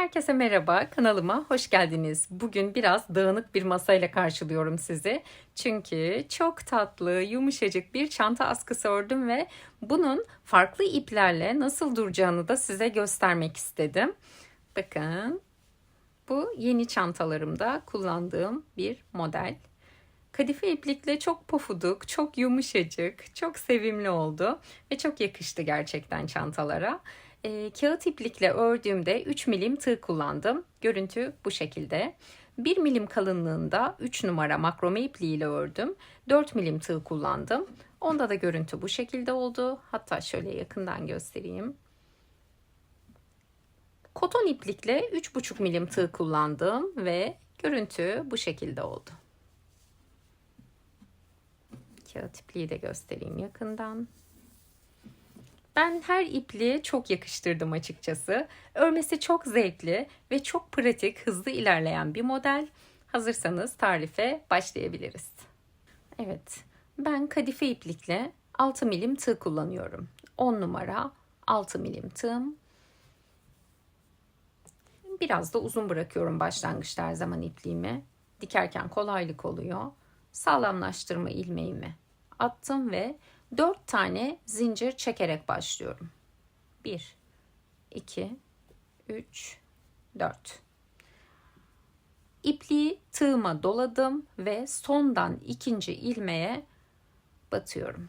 Herkese merhaba, kanalıma hoş geldiniz. Bugün biraz dağınık bir masayla karşılıyorum sizi. Çünkü çok tatlı, yumuşacık bir çanta askısı ördüm ve bunun farklı iplerle nasıl duracağını da size göstermek istedim. Bakın, bu yeni çantalarımda kullandığım bir model. Kadife iplikle çok pofuduk, çok yumuşacık, çok sevimli oldu ve çok yakıştı gerçekten çantalara. E, kağıt iplikle ördüğümde 3 milim tığ kullandım. Görüntü bu şekilde. 1 milim kalınlığında 3 numara makrome ipliğiyle ördüm. 4 milim tığ kullandım. Onda da görüntü bu şekilde oldu. Hatta şöyle yakından göstereyim. Koton iplikle 3,5 milim tığ kullandım ve görüntü bu şekilde oldu. Kağıt ipliği de göstereyim yakından. Ben her ipliğe çok yakıştırdım açıkçası. Örmesi çok zevkli ve çok pratik, hızlı ilerleyen bir model. Hazırsanız tarife başlayabiliriz. Evet, ben kadife iplikle 6 milim tığ kullanıyorum. 10 numara 6 milim tığım. Biraz da uzun bırakıyorum başlangıçta her zaman ipliğimi. Dikerken kolaylık oluyor. Sağlamlaştırma ilmeğimi attım ve 4 tane zincir çekerek başlıyorum. 1 2 3 4 İpliği tığıma doladım ve sondan ikinci ilmeğe batıyorum.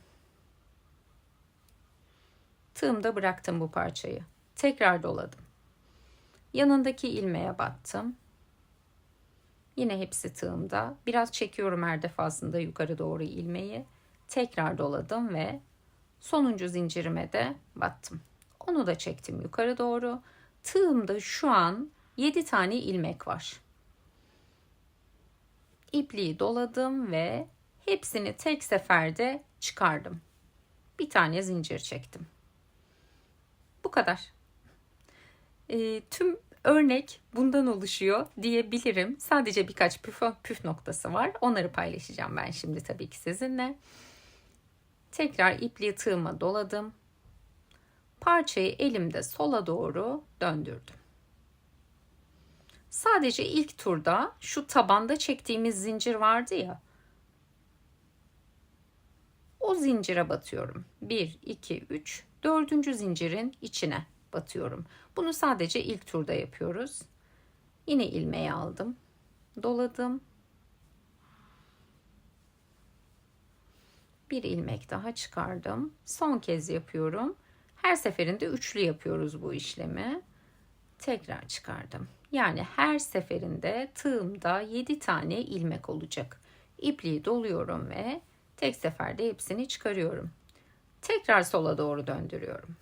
Tığımda bıraktım bu parçayı. Tekrar doladım. Yanındaki ilmeğe battım. Yine hepsi tığımda. Biraz çekiyorum her defasında yukarı doğru ilmeği tekrar doladım ve sonuncu zincirime de battım. Onu da çektim yukarı doğru. Tığımda şu an 7 tane ilmek var. İpliği doladım ve hepsini tek seferde çıkardım. Bir tane zincir çektim. Bu kadar. E, tüm örnek bundan oluşuyor diyebilirim. Sadece birkaç püf, püf noktası var. Onları paylaşacağım ben şimdi tabii ki sizinle. Tekrar ipliği tığıma doladım. Parçayı elimde sola doğru döndürdüm. Sadece ilk turda şu tabanda çektiğimiz zincir vardı ya. O zincire batıyorum. 1, 2, 3, dördüncü zincirin içine batıyorum. Bunu sadece ilk turda yapıyoruz. Yine ilmeği aldım. Doladım. Bir ilmek daha çıkardım. Son kez yapıyorum. Her seferinde üçlü yapıyoruz bu işlemi. Tekrar çıkardım. Yani her seferinde tığımda 7 tane ilmek olacak. İpliği doluyorum ve tek seferde hepsini çıkarıyorum. Tekrar sola doğru döndürüyorum.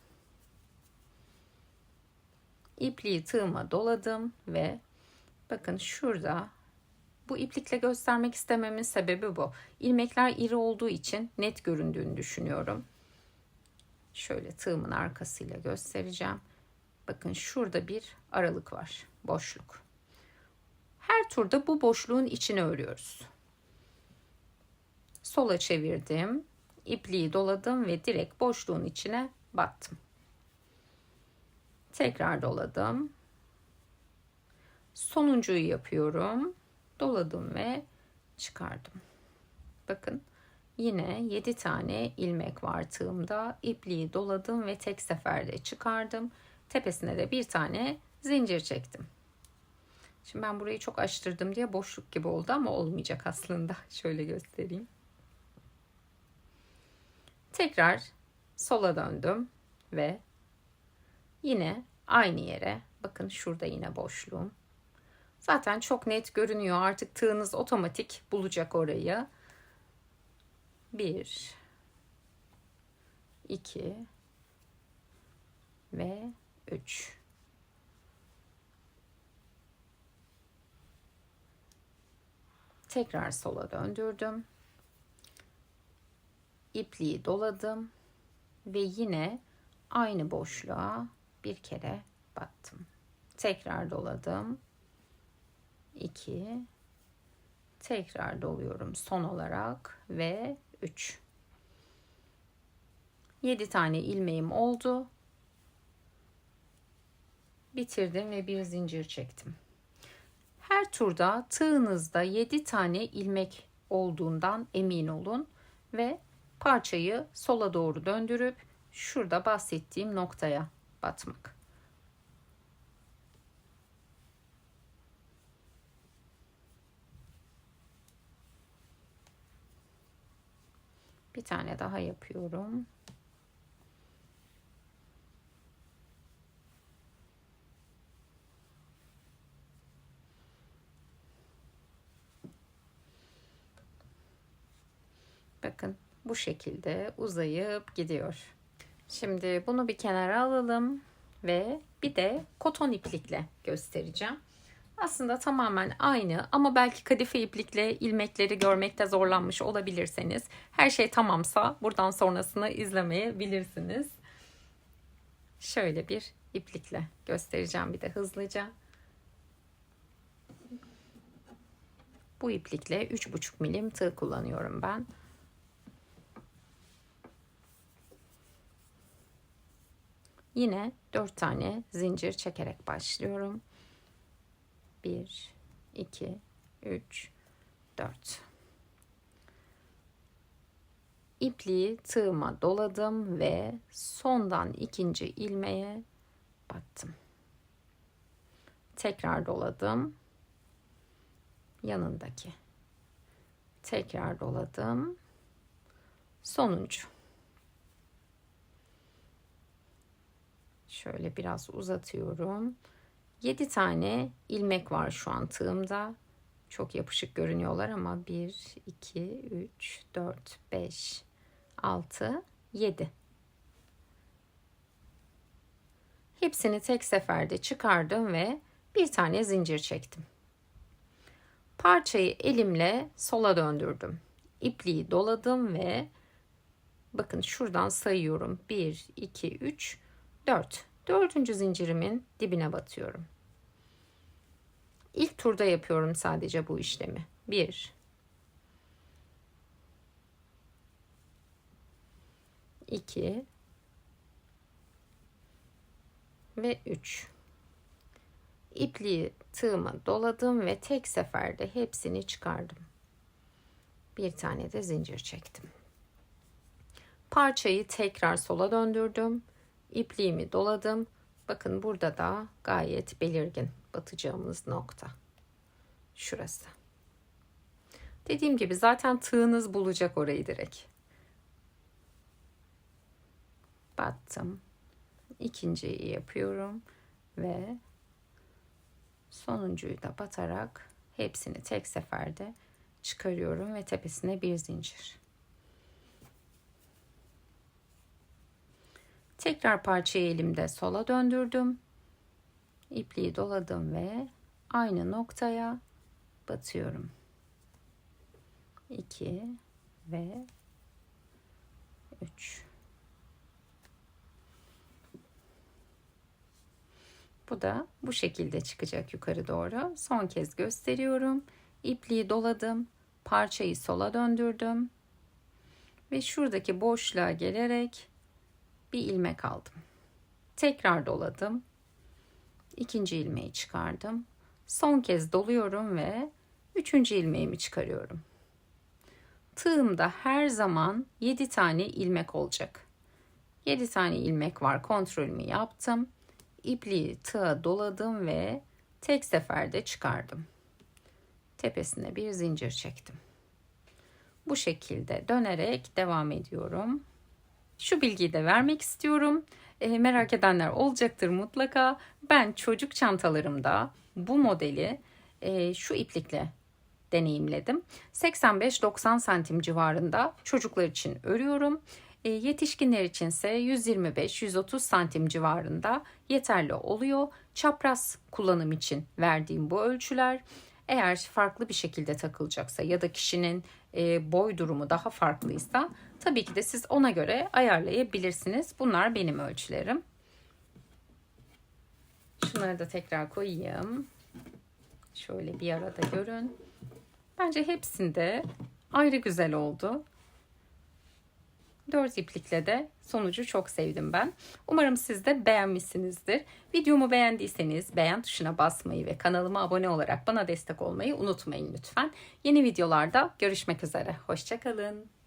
İpliği tığıma doladım ve bakın şurada bu iplikle göstermek istememin sebebi bu. İlmekler iri olduğu için net göründüğünü düşünüyorum. Şöyle tığımın arkasıyla göstereceğim. Bakın şurada bir aralık var. Boşluk. Her turda bu boşluğun içine örüyoruz. Sola çevirdim. ipliği doladım ve direkt boşluğun içine battım. Tekrar doladım. Sonuncuyu yapıyorum doladım ve çıkardım. Bakın yine 7 tane ilmek var tığımda. İpliği doladım ve tek seferde çıkardım. Tepesine de bir tane zincir çektim. Şimdi ben burayı çok açtırdım diye boşluk gibi oldu ama olmayacak aslında. Şöyle göstereyim. Tekrar sola döndüm ve yine aynı yere bakın şurada yine boşluğum Zaten çok net görünüyor. Artık tığınız otomatik bulacak orayı. 1 2 ve 3 Tekrar sola döndürdüm. İpliği doladım ve yine aynı boşluğa bir kere battım. Tekrar doladım 2 tekrar doluyorum son olarak ve 3 7 tane ilmeğim oldu bitirdim ve bir zincir çektim. Her turda tığınızda 7 tane ilmek olduğundan emin olun ve parçayı sola doğru döndürüp şurada bahsettiğim noktaya batmak. Bir tane daha yapıyorum. Bakın bu şekilde uzayıp gidiyor. Şimdi bunu bir kenara alalım ve bir de koton iplikle göstereceğim. Aslında tamamen aynı ama belki kadife iplikle ilmekleri görmekte zorlanmış olabilirseniz her şey tamamsa buradan sonrasını izlemeyebilirsiniz. Şöyle bir iplikle göstereceğim bir de hızlıca. Bu iplikle 3,5 milim tığ kullanıyorum ben. Yine 4 tane zincir çekerek başlıyorum. 1 2 3 4 İpliği tığıma doladım ve sondan ikinci ilmeğe battım. Tekrar doladım. Yanındaki. Tekrar doladım. Sonuncu. Şöyle biraz uzatıyorum. 7 tane ilmek var şu an tığımda. Çok yapışık görünüyorlar ama 1, 2, 3, 4, 5, 6, 7. Hepsini tek seferde çıkardım ve bir tane zincir çektim. Parçayı elimle sola döndürdüm. İpliği doladım ve bakın şuradan sayıyorum. 1, 2, 3, 4. Dördüncü zincirimin dibine batıyorum. İlk turda yapıyorum sadece bu işlemi. 1 2 ve 3 İpliği tığıma doladım ve tek seferde hepsini çıkardım. Bir tane de zincir çektim. Parçayı tekrar sola döndürdüm ipliğimi doladım. Bakın burada da gayet belirgin batacağımız nokta. Şurası. Dediğim gibi zaten tığınız bulacak orayı direkt. Battım. İkinciyi yapıyorum ve sonuncuyu da batarak hepsini tek seferde çıkarıyorum ve tepesine bir zincir. Tekrar parçayı elimde sola döndürdüm. İpliği doladım ve aynı noktaya batıyorum. 2 ve 3. Bu da bu şekilde çıkacak yukarı doğru. Son kez gösteriyorum. İpliği doladım. Parçayı sola döndürdüm. Ve şuradaki boşluğa gelerek bir ilmek aldım. Tekrar doladım. İkinci ilmeği çıkardım. Son kez doluyorum ve üçüncü ilmeğimi çıkarıyorum. Tığımda her zaman 7 tane ilmek olacak. 7 tane ilmek var kontrolümü yaptım. İpliği tığa doladım ve tek seferde çıkardım. Tepesine bir zincir çektim. Bu şekilde dönerek devam ediyorum. Şu bilgiyi de vermek istiyorum. E, merak edenler olacaktır mutlaka. Ben çocuk çantalarımda bu modeli e, şu iplikle deneyimledim. 85-90 santim civarında çocuklar için örüyorum. E, yetişkinler içinse 125-130 santim civarında yeterli oluyor. Çapraz kullanım için verdiğim bu ölçüler eğer farklı bir şekilde takılacaksa ya da kişinin e, boy durumu daha farklıysa tabii ki de siz ona göre ayarlayabilirsiniz. Bunlar benim ölçülerim. Şunları da tekrar koyayım. Şöyle bir arada görün. Bence hepsinde ayrı güzel oldu. Dört iplikle de sonucu çok sevdim ben. Umarım siz de beğenmişsinizdir. Videomu beğendiyseniz beğen tuşuna basmayı ve kanalıma abone olarak bana destek olmayı unutmayın lütfen. Yeni videolarda görüşmek üzere. Hoşçakalın.